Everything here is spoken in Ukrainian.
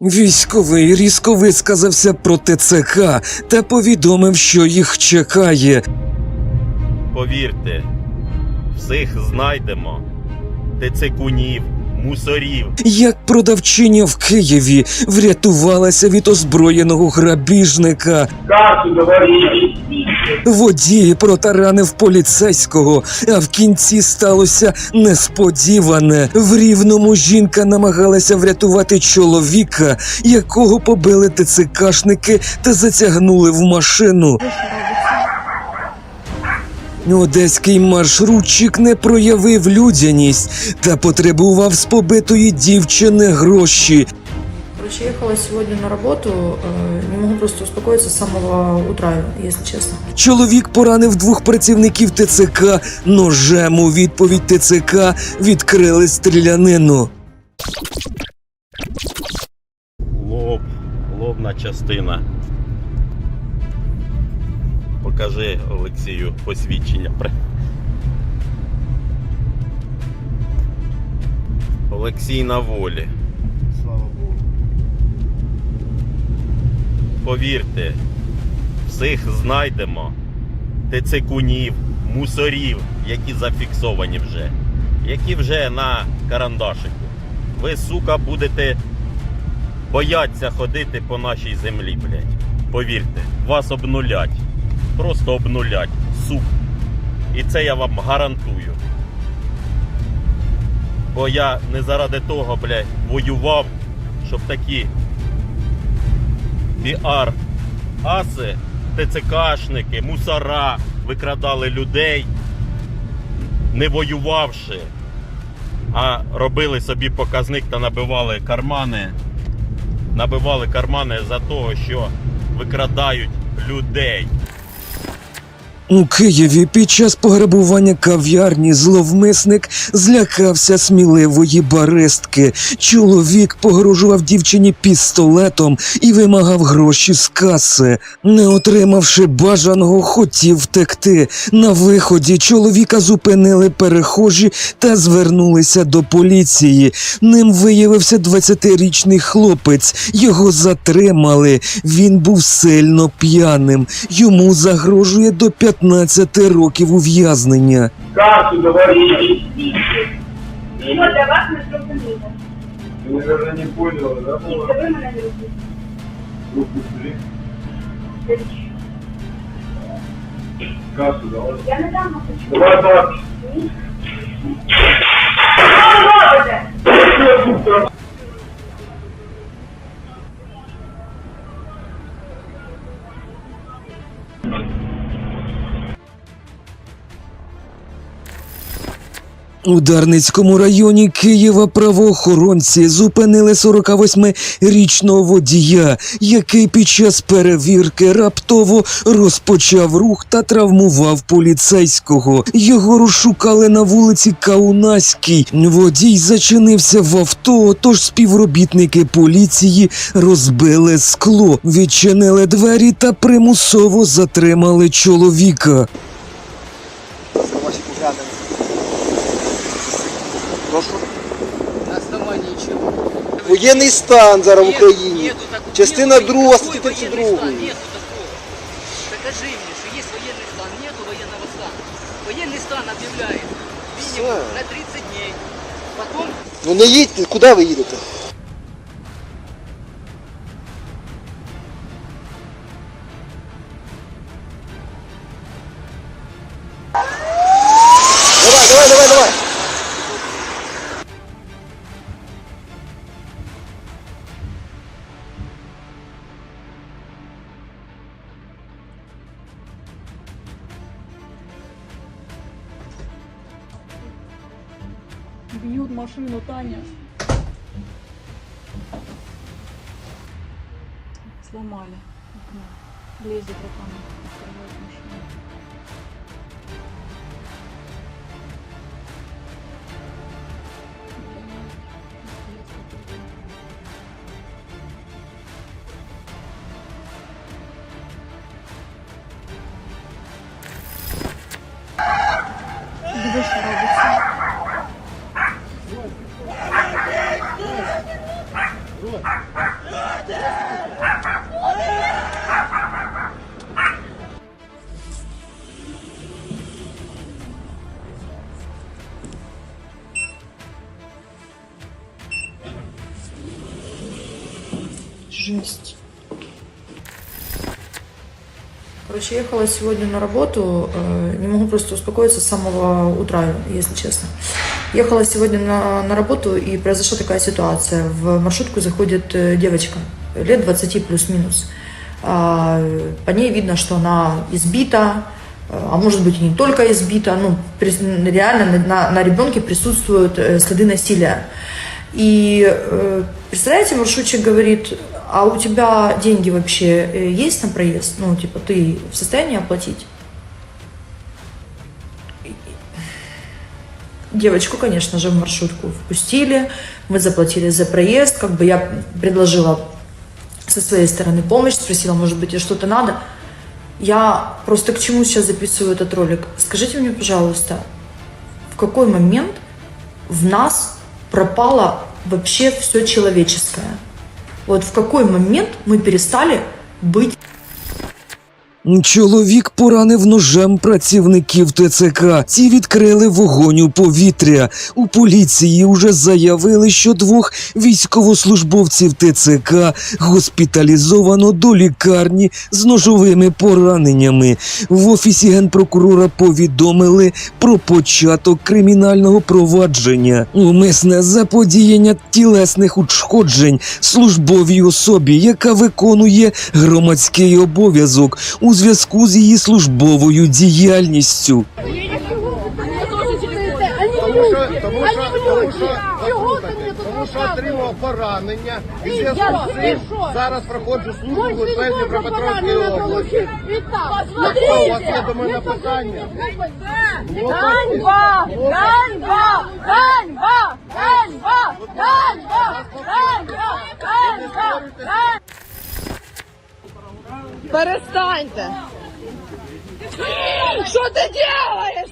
Військовий різко висказався про ТЦК та повідомив, що їх чекає. Повірте, всіх знайдемо. Тецекунів, мусорів. Як продавчиня в Києві врятувалася від озброєного грабіжника. Карту говори. Водій протаранив поліцейського, а в кінці сталося несподіване. В рівному жінка намагалася врятувати чоловіка, якого побили ТЦКшники та затягнули в машину. Одеський маршрутчик не проявив людяність та потребував з побитої дівчини гроші. Короче, ехала сегодня на работу, э, не могу просто успокоиться с самого утра, если честно. Чоловік поранив двох працівників ТЦК ножем у відповідь ТЦК відкрили стрілянину. Лоб, лобна частина. Покажи Олексію посвідчення. Олексій на волі. Слава Богу. Повірте, всіх знайдемо. Тецекунів, мусорів, які зафіксовані вже, які вже на карандашику. Ви, сука, будете бояться ходити по нашій землі, блядь. Повірте, вас обнулять. Просто обнулять, сук. І це я вам гарантую. Бо я не заради того, блядь, воював, щоб такі піар аси, ТЦКшники, мусора викрадали людей, не воювавши, а робили собі показник та набивали кармани. Набивали кармани за того, що викрадають людей. У Києві під час пограбування кав'ярні зловмисник злякався сміливої баристки. Чоловік погрожував дівчині пістолетом і вимагав гроші з каси. Не отримавши бажаного, хотів втекти. На виході чоловіка зупинили перехожі та звернулися до поліції. Ним виявився 20-річний хлопець. Його затримали. Він був сильно п'яним. Йому загрожує до 15 років ув'язнення. Карту говори. Що для вас не зрозуміло? Ты, наверное, не понял, да? Ні, це ви мене не розумієте. Карту давай. Я не дам вам почути. Давай, давай. Що ви робите? У Дарницькому районі Києва правоохоронці зупинили 48-річного водія, який під час перевірки раптово розпочав рух та травмував поліцейського. Його розшукали на вулиці Каунаській. Водій зачинився в авто, тож співробітники поліції розбили скло, відчинили двері та примусово затримали чоловіка. Прошу. На основании чего? Воєнний стан зараз в Нет, Україні. нету такого. Частина Нету друга, никакой статті военный 32. стан, Нету такого. Докажи мне, что есть военный стан. Нету военного стана. Военный стан объявляет минимум Все. на 30 дней. Потом Ну не їдьте, куди ви їдете? Бьют машину Таня. Сломали. Лезет руками. открывает машину. Жесть. Короче, ехала сегодня на работу, э, не могу просто успокоиться с самого утра, если честно. Ехала сегодня на, на работу, и произошла такая ситуация. В маршрутку заходит э, девочка, лет 20 плюс-минус. А, По ней видно, что она избита, э, а может быть и не только избита, ну, реально на, на, ребенке присутствуют э, следы насилия. И представляете, маршрутчик говорит, а у тебя деньги вообще есть на проезд? Ну, типа, ты в состоянии оплатить? Девочку, конечно же, в маршрутку впустили, мы заплатили за проезд, как бы я предложила со своей стороны помощь, спросила, может быть, что-то надо. Я просто к чему сейчас записываю этот ролик? Скажите мне, пожалуйста, в какой момент в нас пропало вообще все человеческое? Вот в какой момент мы перестали быть Чоловік поранив ножем працівників ТЦК. Ці відкрили вогонь у повітря. У поліції уже заявили, що двох військовослужбовців ТЦК госпіталізовано до лікарні з ножовими пораненнями. В офісі генпрокурора повідомили про початок кримінального провадження. Умисне заподіяння тілесних ушкоджень службовій особі, яка виконує громадський обов'язок у зв'язку з її службовою діяльністю. Тому що, отримав поранення і зв'язку з цим зараз проходжу службу в Литві Дніпропетровської області. Є до мене питання? Ганьба! Ганьба! Ганьба! Ганьба! Ганьба! Ганьба! Ганьба! Перестаньте! Що ти делаєш?